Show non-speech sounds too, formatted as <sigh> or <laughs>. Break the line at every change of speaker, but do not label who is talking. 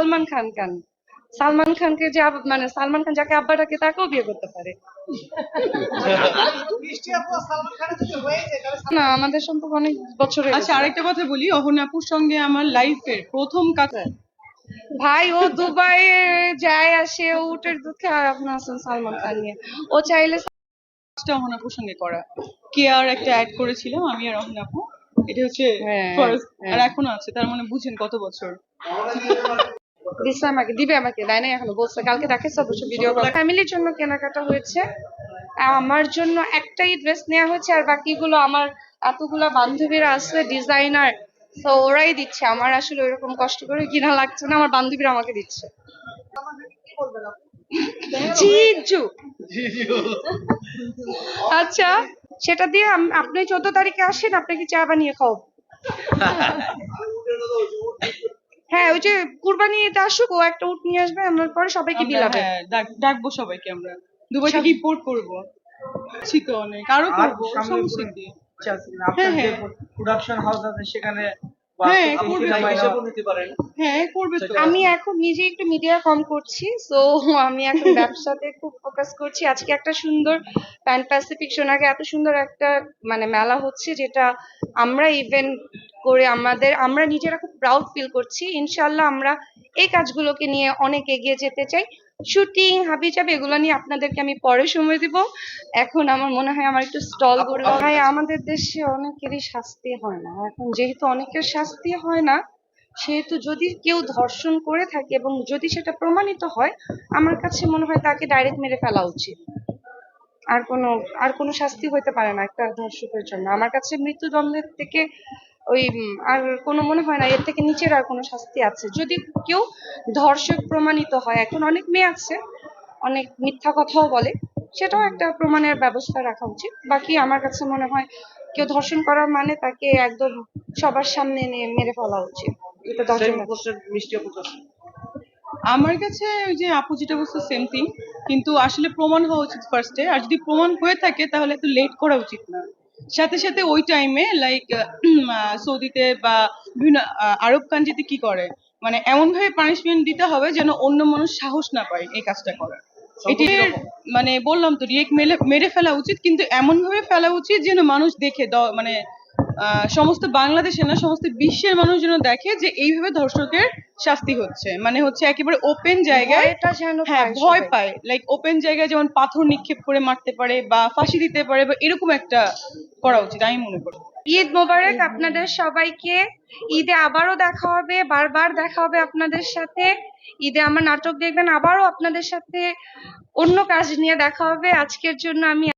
সালমান খান খান সালমান খানকে যে মানে সালমান খান যাকে আব্বা ডাকে তাকেও বিয়ে করতে পারে। না আমাদের সম্পর্ক অনেক বছরের
আচ্ছা আরেকটা কথা বলি অহনাপুর সঙ্গে আমার লাইফের প্রথম কাজ
ভাই ও দুবাই যায় আসে উটের দুঃখে আর আপনার আছেন সালমান খান নিয়ে। ও চাইলে
অহনাপুর সঙ্গে করা। কেয়ার একটা অ্যাড করেছিলাম আমি আর অহনাপু এটা হচ্ছে
হ্যাঁ, হ্যাঁ।
আর এখন আছে তার মানে বুঝেন কত বছর।
দিচ্ছে আমাকে, দিবে আমাকে, দেয় নাই এখনও, বলছে কালকে দেখেছে অবশ্য ভিডিও ফ্যামিলির জন্য কেনাকাটা হয়েছে আমার জন্য একটাই ড্রেস নেওয়া হয়েছে, আর বাকিগুলো আমার এতগুলো বান্ধবীরা আছে ডিজাইনার তো ওরাই দিচ্ছে। আমার আসলে ওইরকম কষ্ট করে কিনা লাগছে না, আমার বান্ধবীরা আমাকে দিচ্ছে। আচ্ছা সেটা দিয়ে আপনি চোদ্দ তারিখে আসেন, আপনাকে চা বানিয়ে খাও <laughs> ওই যে কুরবানি ঈদে আসুক ও একটা উট নিয়ে আসবে আমরা পরে সবাইকে বিলাবে।
হ্যাঁ, ডাকবো সবাইকে আমরা। দুবাই থেকে ইম্পোর্ট করব। ছি অনেক
আরও
করব সমস্যা কি?
আছে
হ্যাঁ, হ্যাঁ।
প্রোডাকশন হাউস আছে সেখানে
হ্যাঁ, হ্যাঁ করবে তো।
আমি এখন নিজে একটু মিডিয়া কম করছি সো আমি এখন <laughs> ব্যবসাতে খুব ফোকাস করছি। আজকে একটা সুন্দর প্যান প্যাসিফিক সোনাকে এত সুন্দর একটা মানে মেলা হচ্ছে যেটা আমরা ইভেন্ট করে আমাদের আমরা নিজেরা খুব প্রাউড ফিল করছি। ইনশাল্লাহ আমরা এই কাজগুলোকে নিয়ে অনেক এগিয়ে যেতে চাই। শুটিং হাবি চাবি এগুলো নিয়ে আপনাদেরকে আমি পরে সময় দিব। এখন আমার মনে হয় আমার একটু স্টল করে ভাই আমাদের দেশে অনেকেরই শাস্তি হয় না। এখন যেহেতু অনেকের শাস্তি হয় না সেহেতু যদি কেউ ধর্ষণ করে থাকে এবং যদি সেটা প্রমাণিত হয় আমার কাছে মনে হয় তাকে ডাইরেক্ট মেরে ফেলা উচিত। আর কোনো আর কোনো শাস্তি হইতে পারে না একটা ধর্ষকের জন্য। আমার কাছে মৃত্যুদণ্ডের থেকে ওই আর কোনো মনে হয় না এর থেকে নিচের আর কোনো শাস্তি আছে। যদি কেউ ধর্ষক প্রমাণিত হয় এখন অনেক মেয়ে আছে অনেক মিথ্যা কথাও বলে সেটাও একটা প্রমাণের ব্যবস্থা রাখা উচিত। বাকি আমার কাছে মনে হয় কেউ ধর্ষণ করা মানে তাকে একদম সবার সামনে এনে মেরে ফেলা উচিত। এটা ধর্ষণ
আমার কাছে ওই যে আপু যেটা বলছে সেম থিং কিন্তু আসলে প্রমাণ হওয়া উচিত ফার্স্টে আর যদি প্রমাণ হয়ে থাকে তাহলে একটু লেট করা উচিত না। সাথে সাথে ওই টাইমে লাইক সৌদিতে বা বিভিন্ন আরব কান্ট্রিতে কি করে? মানে এমন ভাবে পানিশমেন্ট দিতে হবে যেন অন্য মানুষ সাহস না পায় এই কাজটা করার। এটি মানে বললাম তো রিয়েক মেরে মেরে ফেলা উচিত কিন্তু এমন ভাবে ফেলা উচিত যেন মানুষ দেখে মানে সমস্ত বাংলাদেশে না সমস্ত বিশ্বের মানুষ যেন দেখে যে এইভাবে ধর্ষকের শাস্তি হচ্ছে। মানে হচ্ছে একেবারে ওপেন জায়গায় হ্যাঁ ভয় পায়। লাইক ওপেন জায়গায় যেমন পাথর নিক্ষেপ করে মারতে পারে বা ফাঁসি দিতে পারে বা এরকম একটা করা উচিত আমি মনে করি।
ঈদ মোবারক আপনাদের সবাইকে। ঈদে আবারও দেখা হবে বারবার দেখা হবে আপনাদের সাথে। ঈদে আমার নাটক দেখবেন আবারও আপনাদের সাথে অন্য কাজ নিয়ে দেখা হবে। আজকের জন্য আমি